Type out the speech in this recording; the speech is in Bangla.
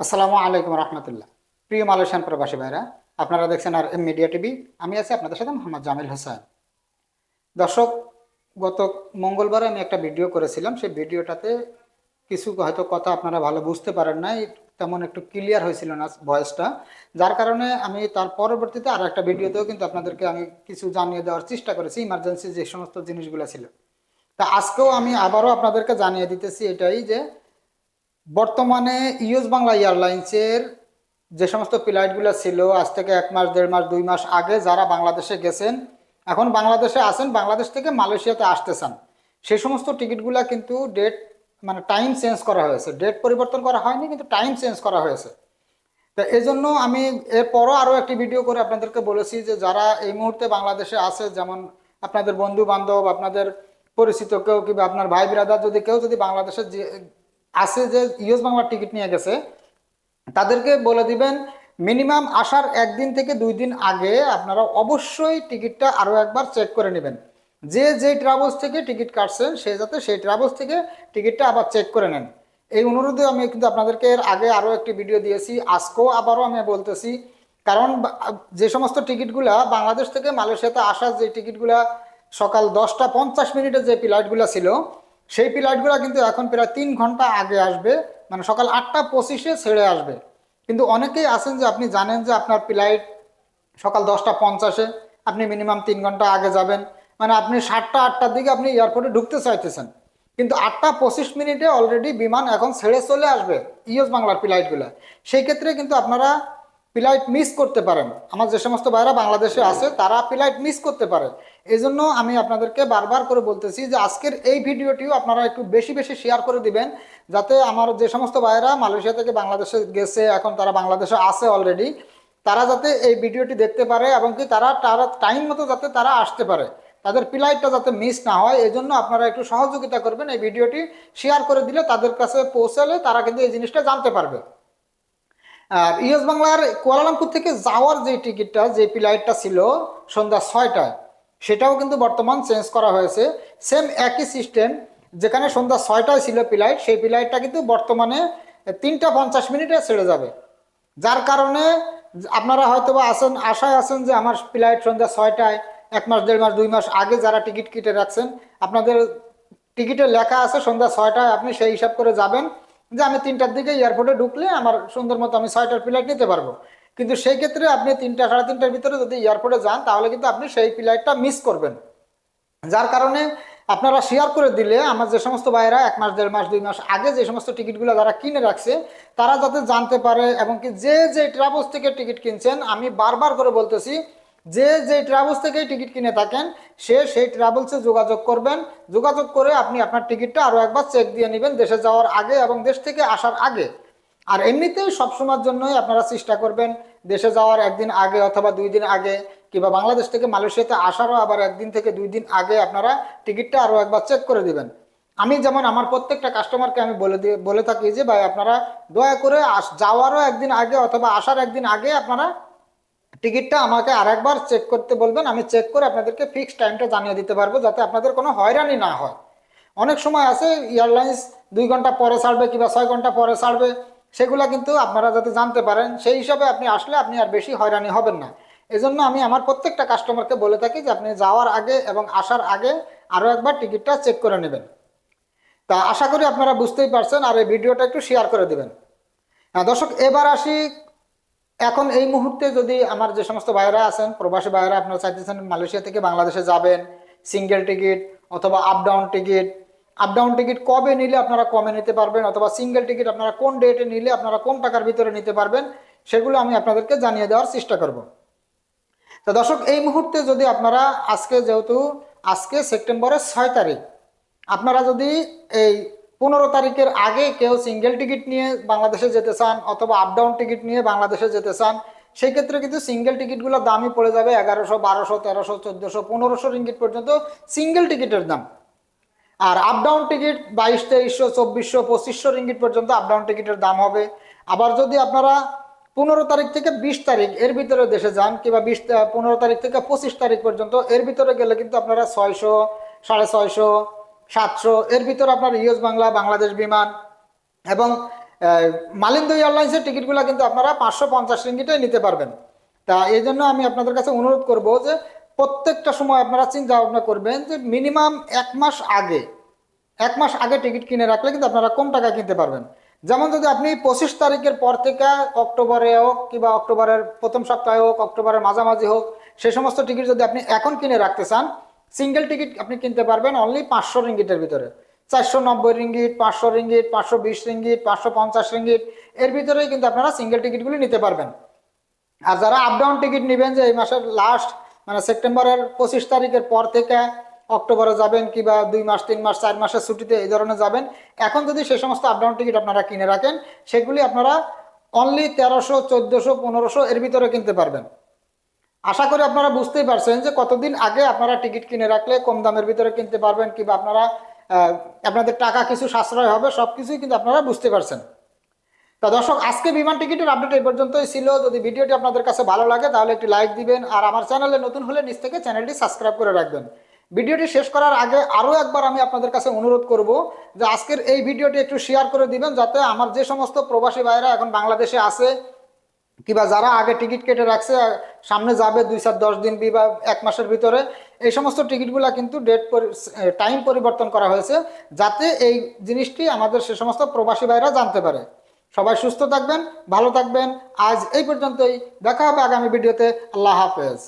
আসসালামু আলাইকুম রহমতুল্লাহ। প্রিয় মালয়েশিয়ান প্রবাসী ভাইরা, আপনারা দেখছেন আর এম মিডিয়া টিভি, আমি আছি আপনাদের সাথে মোহাম্মদ জামিল হোসেন। দর্শক, গত মঙ্গলবারে আমি একটা ভিডিও করেছিলাম, সেই ভিডিওটাতে কিছু হয়তো কথা আপনারা ভালো বুঝতে পারেন নাই, তেমন একটু ক্লিয়ার হয়েছিল না ভয়েসটা। যার কারণে আমি তার পরবর্তীতে আর একটা ভিডিওতেও কিন্তু আপনাদেরকে আমি কিছু জানিয়ে দেওয়ার চেষ্টা করেছি ইমার্জেন্সি যে সমস্ত জিনিসগুলো ছিল। তা আজকেও আমি আবারও আপনাদেরকে জানিয়ে দিতেছি এটাই যে বর্তমানে ইউএস বাংলা এয়ারলাইন্সের যে সমস্ত ফ্লাইটগুলো ছিল, আজ থেকে এক মাস, দেড় মাস, দুই মাস আগে যারা বাংলাদেশে গেছেন, এখন বাংলাদেশে আসেন বাংলাদেশ থেকে মালয়েশিয়াতে আসতে চান সেই সমস্ত টিকিটগুলো কিন্তু ডেট মানে টাইম চেঞ্জ করা হয়েছে। ডেট পরিবর্তন করা হয়নি, কিন্তু টাইম চেঞ্জ করা হয়েছে। তো এই জন্য আমি এরপরও আরও একটি ভিডিও করে আপনাদেরকে বলেছি যে যারা এই মুহূর্তে বাংলাদেশে আছে, যেমন আপনাদের বন্ধু বান্ধব আপনাদের পরিচিত কেউ কিংবা আপনার ভাই বিরাদার যদি কেউ যদি বাংলাদেশে আছে যে ইউএস বাংলার টিকিট নিয়ে গেছে, তাদেরকে বলে দিবেন, মিনিমাম আসার একদিন থেকে দুই দিন আগে আপনারা অবশ্যই টিকিটটা আরও একবার চেক করে নেবেন। যে যে ট্রাভেলস থেকে টিকিট কাটছেন, সে যাতে সেই ট্রাভেলস থেকে টিকিটটা আবার চেক করে নেন। এই অনুরোধে আমি কিন্তু আপনাদেরকে এর আগে আরও একটি ভিডিও দিয়েছি, আজকেও আবারও আমি বলতেছি, কারণ যে সমস্ত টিকিটগুলা বাংলাদেশ থেকে মালয়েশিয়াতে আসার যে টিকিটগুলা সকাল দশটা পঞ্চাশ মিনিটে যে ফ্লাইটগুলো ছিল সেই ফ্লাইটগুলো কিন্তু এখন প্রায় তিন ঘণ্টা আগে আসবে। মানে সকাল আটটা পঁচিশে ছেড়ে আসবে। কিন্তু অনেকেই আছেন যে আপনি জানেন যে আপনার ফ্লাইট সকাল দশটা পঞ্চাশে। আপনি মিনিমাম তিন ঘণ্টা আগে যাবেন। মানে আপনি সাতটা, আটটার দিকে আপনি এয়ারপোর্টে ঢুকতে চাইতেছেন। কিন্তু আটটা পঁচিশ মিনিটে অলরেডি বিমান এখন ছেড়ে চলে আসবে। ইউএস বাংলার ফ্লাইটগুলো সেই ক্ষেত্রে কিন্তু আপনারা ফ্লাইট মিস করতে পারেন। আমার যে সমস্ত ভাইরা বাংলাদেশে আছে, তারা ফ্লাইট মিস করতে পারে। এই জন্য আমি আপনাদেরকে বারবার করে বলতেছি যে আজকের এই ভিডিওটিও আপনারা একটু বেশি বেশি শেয়ার করে দিবেন, যাতে আমার যে সমস্ত ভাইরা মালয়েশিয়া থেকে বাংলাদেশে গেছে, এখন তারা বাংলাদেশে আছে অলরেডি তারা যাতে এই ভিডিওটি দেখতে পারে এবং কি তারা তারা টাইম মতো যাতে তারা আসতে পারে। তাদের ফ্লাইটটা যাতে মিস না হয় এই জন্য আপনারা একটু সহযোগিতা করবেন এই ভিডিওটি শেয়ার করে দিলে তাদের কাছে পৌঁছালে তারা কিন্তু এই জিনিসটা জানতে পারবে। আর ইউএস বাংলার কুয়ালালামপুর থেকে যাওয়ার যে টিকিটটা, যে ফ্লাইটটা ছিল সন্ধ্যা ছয়টায়, সেটাও কিন্তু বর্তমান চেঞ্জ করা হয়েছে। সেম একই সিস্টেম, যেখানে সন্ধ্যা ছয়টায় ছিল ফ্লাইট, সেই ফ্লাইটটা কিন্তু বর্তমানে তিনটা পঞ্চাশ মিনিটে ছেড়ে যাবে। যার কারণে আপনারা হয়তো বা আসেন আশায় আছেন যে আমার ফ্লাইট সন্ধ্যা ছয়টায়, এক মাস, দেড় মাস, দুই মাস আগে যারা টিকিট কেটে রাখছেন, আপনাদের টিকিটে লেখা আছে সন্ধ্যা ছয়টায় আপনি সেই হিসাব করে যাবেন। যে আমি তিনটার দিকে এয়ারপোর্টে ঢুকলে আমার সুন্দর মতো আমি ছয়টার ফ্লাইট নিতে পারব। কিন্তু সেই ক্ষেত্রে আপনি তিনটা, সাড়ে তিনটার ভিতরে যদি এয়ারপোর্টে যান, তাহলে কিন্তু আপনি সেই ফ্লাইটটা মিস করবেন। যার কারণে আপনারা শেয়ার করে দিলে আমার যে সমস্ত ভাইয়েরা এক মাস, দেড় মাস, দুই মাস আগে যে সমস্ত টিকিটগুলো যারা কিনে রাখছে, তারা যাতে জানতে পারে এবং কি যে যে ট্রাভেলস থেকে টিকিট কিনছেন, আমি বারবার করে বলতেছি যে যে ট্রাভেলস থেকে টিকিট কিনে থাকেন, সে সেই ট্রাভেলসে যোগাযোগ করবেন। যোগাযোগ করে আপনি আপনার টিকিটটা আরও একবার চেক দিয়ে নেবেন দেশে যাওয়ার আগে এবং দেশ থেকে আসার আগে। আর এমনিতেই সবসময়ের জন্যই আপনারা চেষ্টা করবেন দেশে যাওয়ার একদিন আগে অথবা দুই দিন আগে, কিংবা বাংলাদেশ থেকে মালয়েশিয়াতে আসারও আবার একদিন থেকে দুই দিন আগে আপনারা টিকিটটা আরও একবার চেক করে দিবেন। আমি যেমন আমার প্রত্যেকটা কাস্টমারকে আমি বলে দিয়ে বলে থাকি যে, ভাই, আপনারা দয়া করে আস, যাওয়ারও একদিন আগে অথবা আসার একদিন আগে আপনারা টিকিটটা আমাকে আরেকবার চেক করতে বলবেন, আমি চেক করে আপনাদেরকে ফিক্স টাইমটা জানিয়ে দিতে পারব যাতে আপনাদের কোনো হয়রানি না হয়। অনেক সময় আছে এয়ারলাইন্স দুই ঘণ্টা পরে ছাড়বে কিংবা ছয় ঘণ্টা পরে ছাড়বে, সেগুলো কিন্তু আপনারা যাতে জানতে পারেন, সেই হিসাবে আপনি আসলে আপনি আর বেশি হয়রানি হবেন না। এজন্য আমি আমার প্রত্যেকটা কাস্টমারকে বলে থাকি যে আপনি যাওয়ার আগে এবং আসার আগে আরও একবার টিকিটটা চেক করে নেবেন। তা আশা করি আপনারা বুঝতেই পারছেন, আর এই ভিডিওটা একটু শেয়ার করে দেবেন। হ্যাঁ দর্শক, এবার আসি এখন এই মুহূর্তে যদি আমার যে সমস্ত ভাইয়েরা আছেন, প্রবাসী ভাইয়েরা আপনারা চাইতেছেন মালয়েশিয়া থেকে বাংলাদেশে যাবেন সিঙ্গেল টিকিট অথবা up down ticket up down ticket কবে নিলে আপনারা কমে নিতে পারবেন অথবা সিঙ্গেল টিকিট আপনারা কোন ডেটে নিলে আপনারা কোন টাকার ভিতরে নিতে পারবেন, সেগুলো আমি আপনাদেরকে জানিয়ে দেওয়ার চেষ্টা করব। তো দর্শক, এই মুহূর্তে যদি আপনারা আজকে যেহেতু, আজকে সেপ্টেম্বরের ছয় তারিখ, আপনারা যদি এই পনেরো তারিখের আগে কেউ সিঙ্গেল টিকিট নিয়ে বাংলাদেশে যেতে চান অথবা আপ ডাউন টিকিট নিয়ে বাংলাদেশে যেতে চান, সেই ক্ষেত্রে কিন্তু সিঙ্গেল টিকিটগুলোর দামই পড়ে যাবে এগারোশো, বারোশো, তেরোশো, চোদ্দোশো পনেরোশো রিঙ্গিট পর্যন্ত সিঙ্গেল টিকিটের দাম। আর আপ ডাউন টিকিট বাইশ, তেইশশো, চব্বিশশো, পঁচিশশো রিঙ্গিট পর্যন্ত আপ ডাউন টিকিটের দাম হবে। আবার যদি আপনারা পনেরো তারিখ থেকে বিশ তারিখ এর ভিতরে দেশে যান কিংবা বিশ পনেরো তারিখ থেকে পঁচিশ তারিখ পর্যন্ত এর ভিতরে গেলে কিন্তু আপনারা ছয়শো, সাড়ে ছয়শো সাতশো। এর ভিতরে আপনার ইউএস বাংলা, বাংলাদেশ বিমান এবং মালিন্দ এয়ারলাইন্সের টিকিটগুলো কিন্তু আপনারা পাঁচশো পঞ্চাশ রিঙ্গিটে নিতে পারবেন। তা এই জন্য আমি আপনাদের কাছে অনুরোধ করব যে প্রত্যেকটা সময় আপনারা চিন্তা ভাবনা করবেন যে মিনিমাম এক মাস আগে, এক মাস আগে টিকিট কিনে রাখলে কিন্তু আপনারা কম টাকায় কিনতে পারবেন। যেমন যদি আপনি পঁচিশ তারিখের পর থেকে অক্টোবরে হোক কিংবা অক্টোবরের প্রথম সপ্তাহে হোক, অক্টোবরের মাঝামাঝি হোক সেই সমস্ত টিকিট যদি আপনি এখন কিনে রাখতে চান সিঙ্গেল টিকিট আপনি কিনতে পারবেন অনলি পাঁচশো রিঙ্গিটের ভিতরে। চারশো নব্বই রিঙ্গিট পাঁচশো রিঙ্গিট পাঁচশো বিশ রিঙ্গিট পাঁচশো পঞ্চাশ রিঙ্গিট এর ভিতরেই কিন্তু আপনারা সিঙ্গেল টিকিটগুলি নিতে পারবেন। আর যারা আপ ডাউন টিকিট নেবেন যে এই মাসের লাস্ট মানে সেপ্টেম্বরের পঁচিশ তারিখের পর থেকে অক্টোবরে যাবেন কিংবা দুই মাস, তিন মাস, চার মাসের ছুটিতে এই ধরনের যাবেন, এখন যদি সে সমস্ত আপডাউন টিকিট আপনারা কিনে রাখেন, সেগুলি আপনারা অনলি তেরোশো, চোদ্দোশো, পনেরোশো এর ভিতরে কিনতে পারবেন। আশা করি আপনারা বুঝতেই পারছেন যে কতদিন আগে আপনারা টিকিট কিনে রাখলে কম দামের ভিতরে কিনতে পারবেন কিংবা আপনারা আপনাদের টাকা কিছু সাশ্রয় হবে সব কিছুই কিন্তু আপনারা বুঝতে পারছেন। তা দর্শক, আজকে বিমান টিকিটের আপডেট এই পর্যন্তই ছিল। যদি ভিডিওটি আপনাদের কাছে ভালো লাগে তাহলে একটি লাইক দিবেন আর আমার চ্যানেলে নতুন হলে নিচ থেকে চ্যানেলটি সাবস্ক্রাইব করে রাখবেন। ভিডিওটি শেষ করার আগে আরও একবার আমি আপনাদের কাছে অনুরোধ করব যে আজকের এই ভিডিওটি একটু শেয়ার করে দিবেন যাতে আমার যে সমস্ত প্রবাসী ভাইরা এখন বাংলাদেশে আছে কিংবা যারা আগে টিকিট কেটে রাখছে সামনে যাবে দুই চার দশ দিন বা এক মাসের ভিতরে, এই সমস্ত টিকিটগুলো কিন্তু ডেট টাইম পরিবর্তন করা হয়েছে যাতে এই জিনিসটি আমাদের সে সমস্ত প্রবাসী ভাইরা জানতে পারে। সবাই সুস্থ থাকবেন, ভালো থাকবেন। আজ এই পর্যন্তই। দেখা হবে আগামী ভিডিওতে আল্লাহ হাফেজ।